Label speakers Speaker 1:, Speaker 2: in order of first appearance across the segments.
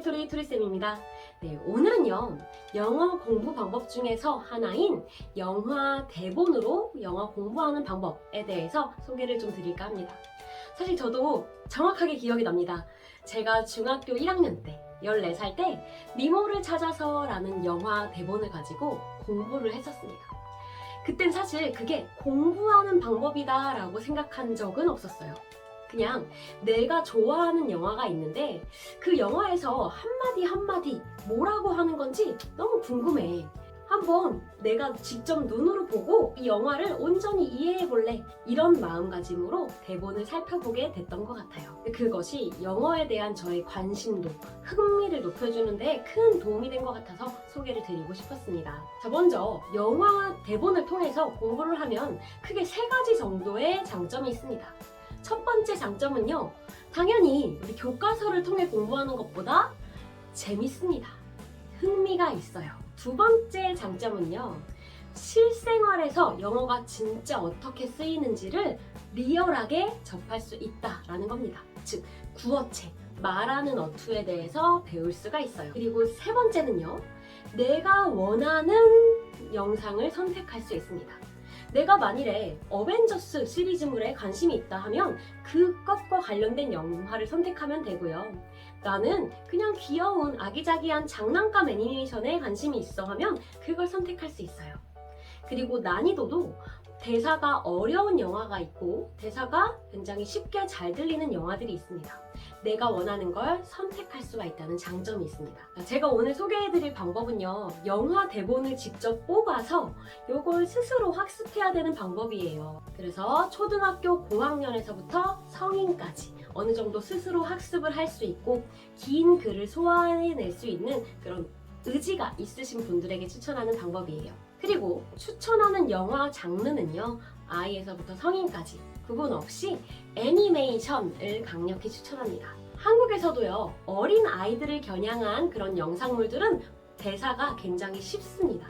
Speaker 1: 토리토리 토리쌤입니다. 네, 오늘은요, 영어 공부 방법 중에서 하나인 영화 대본으로 영어 공부하는 방법에 대해서 소개를 좀 드릴까 합니다. 사실 저도 정확하게 기억이 납니다. 제가 중학교 1학년 때, 14살 때, 미모를 찾아서 라는 영화 대본을 가지고 공부를 했었습니다. 그땐 사실 그게 공부하는 방법이다라고 생각한 적은 없었어요. 그냥 내가 좋아하는 영화가 있는데 그 영화에서 한마디 한마디 뭐라고 하는 건지 너무 궁금해. 한번 내가 직접 눈으로 보고 이 영화를 온전히 이해해 볼래. 이런 마음가짐으로 대본을 살펴보게 됐던 것 같아요. 그것이 영어에 대한 저의 관심도, 흥미를 높여주는데 큰 도움이 된 것 같아서 소개를 드리고 싶었습니다. 자, 먼저 영화 대본을 통해서 공부를 하면 크게 세 가지 정도의 장점이 있습니다. 첫 번째 장점은요, 당연히 우리 교과서를 통해 공부하는 것보다 재밌습니다. 흥미가 있어요. 두 번째 장점은요, 실생활에서 영어가 진짜 어떻게 쓰이는지를 리얼하게 접할 수 있다라는 겁니다. 즉, 구어체, 말하는 어투에 대해서 배울 수가 있어요. 그리고 세 번째는요, 내가 원하는 영상을 선택할 수 있습니다. 내가 만일에 어벤져스 시리즈물에 관심이 있다 하면 그것과 관련된 영화를 선택하면 되고요. 나는 그냥 귀여운 아기자기한 장난감 애니메이션에 관심이 있어 하면 그걸 선택할 수 있어요. 그리고 난이도도 대사가 어려운 영화가 있고 대사가 굉장히 쉽게 잘 들리는 영화들이 있습니다. 내가 원하는 걸 선택할 수가 있다는 장점이 있습니다. 제가 오늘 소개해드릴 방법은요, 영화 대본을 직접 뽑아서 이걸 스스로 학습해야 되는 방법이에요. 그래서 초등학교 고학년에서부터 성인까지 어느 정도 스스로 학습을 할 수 있고 긴 글을 소화해낼 수 있는 그런 의지가 있으신 분들에게 추천하는 방법이에요. 그리고 추천하는 영화 장르는요, 아이에서부터 성인까지 구분 없이 애니메이션을 강력히 추천합니다. 한국에서도요, 어린 아이들을 겨냥한 그런 영상물들은 대사가 굉장히 쉽습니다.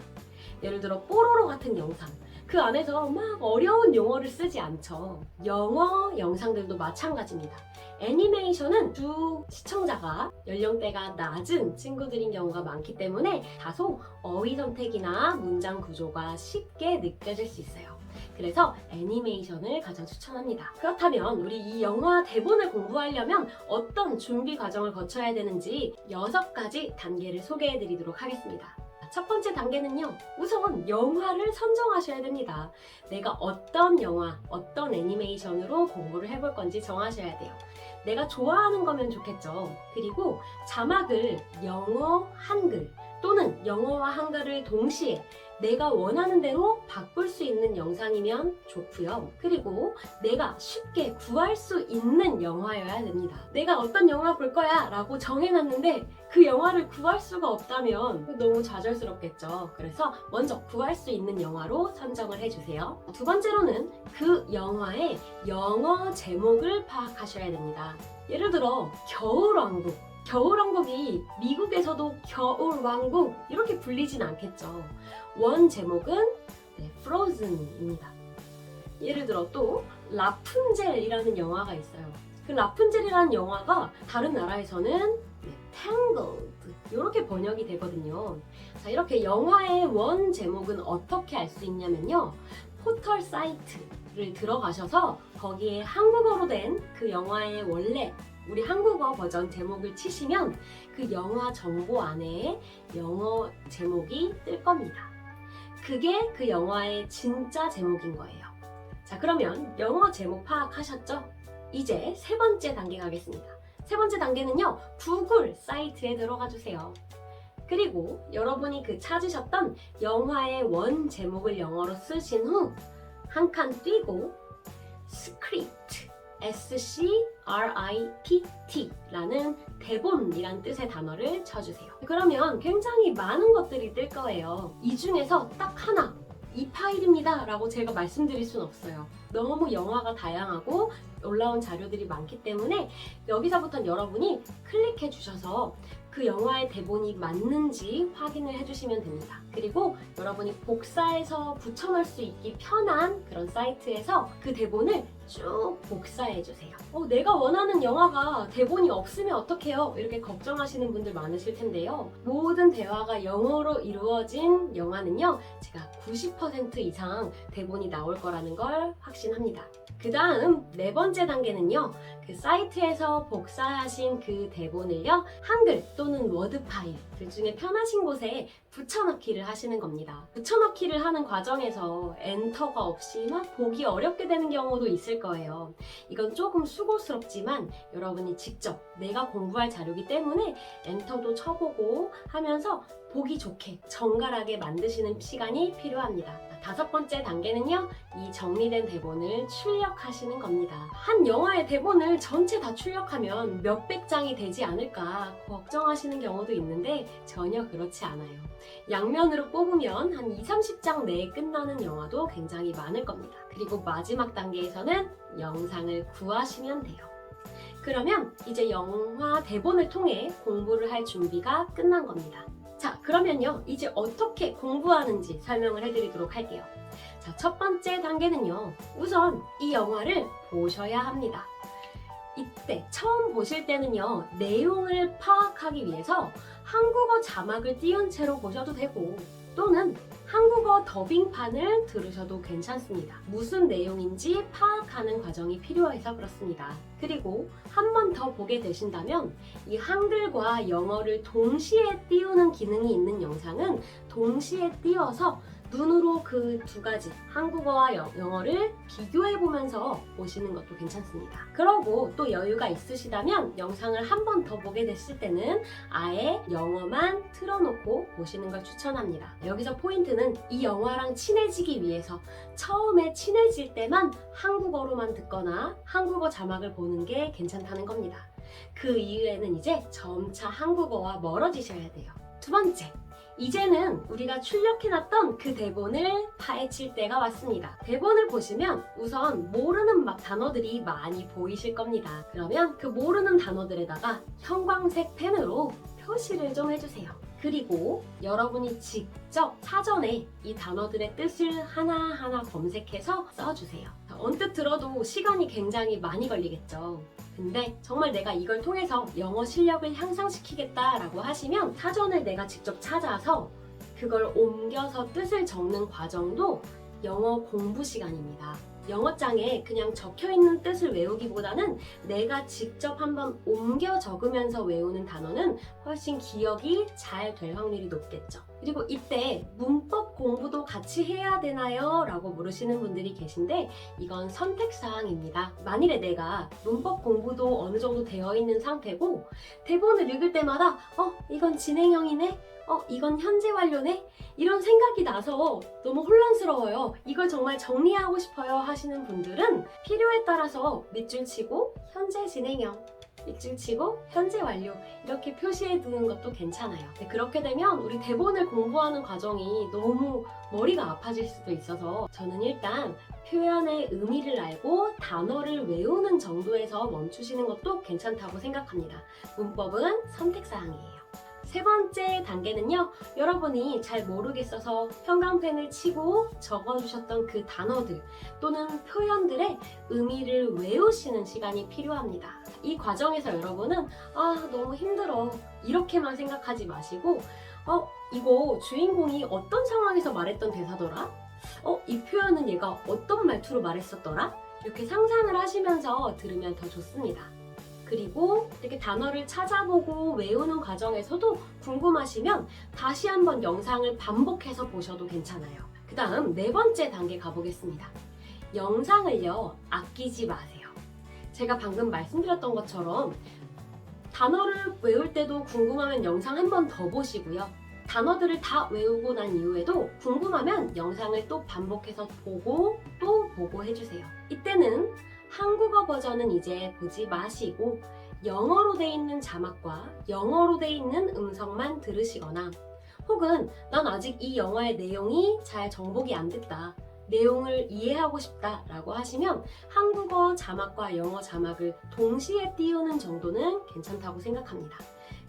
Speaker 1: 예를 들어, 뽀로로 같은 영상. 그 안에서 막 어려운 용어를 쓰지 않죠. 영어 영상들도 마찬가지입니다. 애니메이션은 주 시청자가 연령대가 낮은 친구들인 경우가 많기 때문에 다소 어휘 선택이나 문장 구조가 쉽게 느껴질 수 있어요. 그래서 애니메이션을 가장 추천합니다. 그렇다면 우리 이 영화 대본을 공부하려면 어떤 준비 과정을 거쳐야 되는지 6가지 단계를 소개해 드리도록 하겠습니다. 첫 번째 단계는요, 우선 영화를 선정하셔야 됩니다. 내가 어떤 영화, 어떤 애니메이션으로 공부를 해볼 건지 정하셔야 돼요. 내가 좋아하는 거면 좋겠죠. 그리고 자막을 영어, 한글 또는 영어와 한글을 동시에 내가 원하는 대로 바꿀 수 있는 영상이면 좋고요. 그리고 내가 쉽게 구할 수 있는 영화여야 됩니다. 내가 어떤 영화 볼 거야 라고 정해놨는데 그 영화를 구할 수가 없다면 너무 좌절스럽겠죠. 그래서 먼저 구할 수 있는 영화로 선정을 해주세요. 두 번째로는 그 영화의 영어 제목을 파악하셔야 됩니다. 예를 들어 겨울왕국 겨울왕국이 미국에서도 겨울왕국 이렇게 불리진 않겠죠. 원 제목은 네, Frozen입니다. 예를 들어 또 라푼젤이라는 영화가 있어요. 그 라푼젤이라는 영화가 다른 나라에서는 네, Tangled 이렇게 번역이 되거든요. 자 이렇게 영화의 원 제목은 어떻게 알 수 있냐면요. 포털 사이트를 들어가셔서 거기에 한국어로 된 그 영화의 원래 우리 한국어 버전 제목을 치시면 그 영화 정보 안에 영어 제목이 뜰 겁니다. 그게 그 영화의 진짜 제목인 거예요. 자, 그러면 영어 제목 파악하셨죠? 이제 세 번째 단계 가겠습니다. 세 번째 단계는요, 구글 사이트에 들어가 주세요. 그리고 여러분이 그 찾으셨던 영화의 원 제목을 영어로 쓰신 후 한칸 띄고 스크립트 S-C-R-I-P-T 라는 대본이란 뜻의 단어를 쳐주세요. 그러면 굉장히 많은 것들이 뜰 거예요. 이 중에서 딱 하나, 이 파일입니다 라고 제가 말씀드릴 순 없어요. 너무 영화가 다양하고 올라온 자료들이 많기 때문에 여기서부터 여러분이 클릭해 주셔서 그 영화의 대본이 맞는지 확인을 해주시면 됩니다. 그리고 여러분이 복사해서 붙여넣을 수 있기 편한 그런 사이트에서 그 대본을 쭉 복사해 주세요. 어, 내가 원하는 영화가 대본이 없으면 어떡해요? 이렇게 걱정하시는 분들 많으실 텐데요. 모든 대화가 영어로 이루어진 영화는요, 제가 90% 이상 대본이 나올 거라는 걸 확신합니다. 그 다음 네 번째 단계는요, 그 사이트에서 복사하신 그 대본을요, 한글 또는 워드 파일 둘 중에 편하신 곳에 붙여넣기를 하시는 겁니다. 붙여넣기를 하는 과정에서 엔터가 없이 막 보기 어렵게 되는 경우도 있을 거예요. 이건 조금 수고스럽지만 여러분이 직접 내가 공부할 자료이기 때문에 엔터도 쳐보고 하면서 보기 좋게 정갈하게 만드시는 시간이 필요합니다. 다섯 번째 단계는요, 이 정리된 대본을 출력하시는 겁니다. 한 영화의 대본을 전체 다 출력하면 몇백 장이 되지 않을까 걱정하시는 경우도 있는데 전혀 그렇지 않아요. 양면으로 뽑으면 한 2, 30장 내에 끝나는 영화도 굉장히 많을 겁니다. 그리고 마지막 단계에서는 영상을 구하시면 돼요. 그러면 이제 영화 대본을 통해 공부를 할 준비가 끝난 겁니다. 자, 그러면요. 이제 어떻게 공부하는지 설명을 해드리도록 할게요. 자, 첫 번째 단계는요. 우선 이 영화를 보셔야 합니다. 이때 처음 보실 때는요. 내용을 파악하기 위해서 한국어 자막을 띄운 채로 보셔도 되고 또는 한국어 더빙판을 들으셔도 괜찮습니다. 무슨 내용인지 파악하는 과정이 필요해서 그렇습니다. 그리고 한 번 더 보게 되신다면 이 한글과 영어를 동시에 띄우는 기능이 있는 영상은 동시에 띄워서 눈으로 그 두 가지 한국어와 영- 영어를 비교해 보면서 보시는 것도 괜찮습니다. 그러고 또 여유가 있으시다면 영상을 한 번 더 보게 됐을 때는 아예 영어만 틀어놓고 보시는 걸 추천합니다. 여기서 포인트는 이 영화랑 친해지기 위해서 처음에 친해질 때만 한국어로만 듣거나 한국어 자막을 보는 게 괜찮다는 겁니다. 그 이후에는 이제 점차 한국어와 멀어지셔야 돼요. 두 번째. 이제는 우리가 출력해놨던 그 대본을 파헤칠 때가 왔습니다. 대본을 보시면 우선 모르는 막 단어들이 많이 보이실 겁니다. 그러면 그 모르는 단어들에다가 형광색 펜으로 표시를 좀 해주세요. 그리고 여러분이 직접 사전에 이 단어들의 뜻을 하나하나 검색해서 써주세요. 자, 언뜻 들어도 시간이 굉장히 많이 걸리겠죠. 근데 정말 내가 이걸 통해서 영어 실력을 향상시키겠다라고 하시면 사전을 내가 직접 찾아서 그걸 옮겨서 뜻을 적는 과정도 영어 공부 시간입니다. 영어장에 그냥 적혀 있는 뜻을 외우기보다는 내가 직접 한번 옮겨 적으면서 외우는 단어는 훨씬 기억이 잘 될 확률이 높겠죠. 그리고 이때 문법 공부도 같이 해야 되나요? 라고 물으시는 분들이 계신데 이건 선택사항입니다. 만일에 내가 문법 공부도 어느 정도 되어 있는 상태고 대본을 읽을 때마다 어, 이건 진행형이네? 어, 이건 현재 완료네? 이런 생각이 나서 너무 혼란스러워요. 이걸 정말 정리하고 싶어요 하시는 분들은 필요에 따라서 밑줄 치고 현재 진행형 밑줄 치고 현재 완료 이렇게 표시해 두는 것도 괜찮아요. 근데 그렇게 되면 우리 대본을 공부하는 과정이 너무 머리가 아파질 수도 있어서 저는 일단 표현의 의미를 알고 단어를 외우는 정도에서 멈추시는 것도 괜찮다고 생각합니다. 문법은 선택사항이에요. 세 번째 단계는요, 여러분이 잘 모르겠어서 형광펜을 치고 적어주셨던 그 단어들 또는 표현들의 의미를 외우시는 시간이 필요합니다. 이 과정에서 여러분은 아, 너무 힘들어. 이렇게만 생각하지 마시고, 어, 이거 주인공이 어떤 상황에서 말했던 대사더라? 어, 이 표현은 얘가 어떤 말투로 말했었더라? 이렇게 상상을 하시면서 들으면 더 좋습니다. 그리고 이렇게 단어를 찾아보고 외우는 과정에서도 궁금하시면 다시 한번 영상을 반복해서 보셔도 괜찮아요. 그 다음 네 번째 단계 가보겠습니다. 영상을요, 아끼지 마세요. 제가 방금 말씀드렸던 것처럼 단어를 외울 때도 궁금하면 영상 한 번 더 보시고요. 단어들을 다 외우고 난 이후에도 궁금하면 영상을 또 반복해서 보고 또 보고 해주세요. 이때는 한국어 버전은 이제 보지 마시고 영어로 돼 있는 자막과 영어로 돼 있는 음성만 들으시거나 혹은 난 아직 이 영화의 내용이 잘 정복이 안 됐다. 내용을 이해하고 싶다 라고 하시면 한국어 자막과 영어 자막을 동시에 띄우는 정도는 괜찮다고 생각합니다.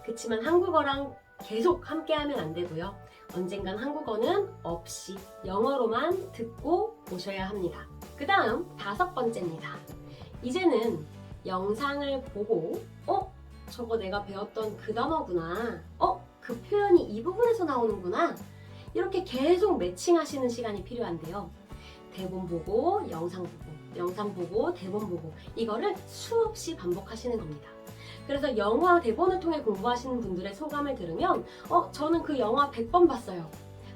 Speaker 1: 그렇지만 한국어랑 계속 함께 하면 안 되고요. 언젠간 한국어는 없이 영어로만 듣고 보셔야 합니다. 그 다음 다섯 번째입니다. 이제는 영상을 보고, 어? 저거 내가 배웠던 그 단어구나. 어? 그 표현이 이 부분에서 나오는구나. 이렇게 계속 매칭하시는 시간이 필요한데요. 대본 보고, 영상 보고, 영상 보고, 대본 보고, 이거를 수없이 반복하시는 겁니다. 그래서 영화 대본을 통해 공부하시는 분들의 소감을 들으면, 어, 저는 그 영화 100번 봤어요.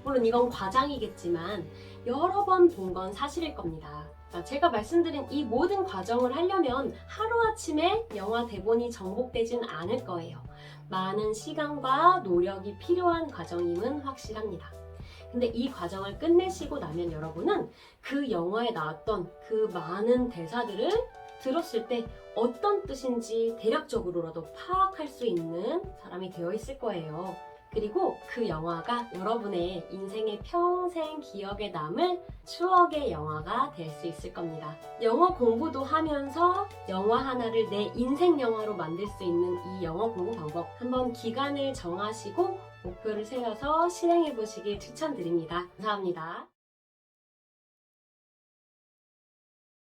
Speaker 1: 물론 이건 과장이겠지만, 여러 번 본 건 사실일 겁니다. 자, 제가 말씀드린 이 모든 과정을 하려면 하루아침에 영화 대본이 정복되진 않을 거예요. 많은 시간과 노력이 필요한 과정임은 확실합니다. 근데 이 과정을 끝내시고 나면 여러분은 그 영화에 나왔던 그 많은 대사들을 들었을 때 어떤 뜻인지 대략적으로라도 파악할 수 있는 사람이 되어 있을 거예요. 그리고 그 영화가 여러분의 인생의 평생 기억에 남을 추억의 영화가 될 수 있을 겁니다. 영어 공부도 하면서 영화 하나를 내 인생 영화로 만들 수 있는 이 영어 공부 방법 한번 기간을 정하시고 목표를 세워서 실행해 보시길 추천드립니다. 감사합니다.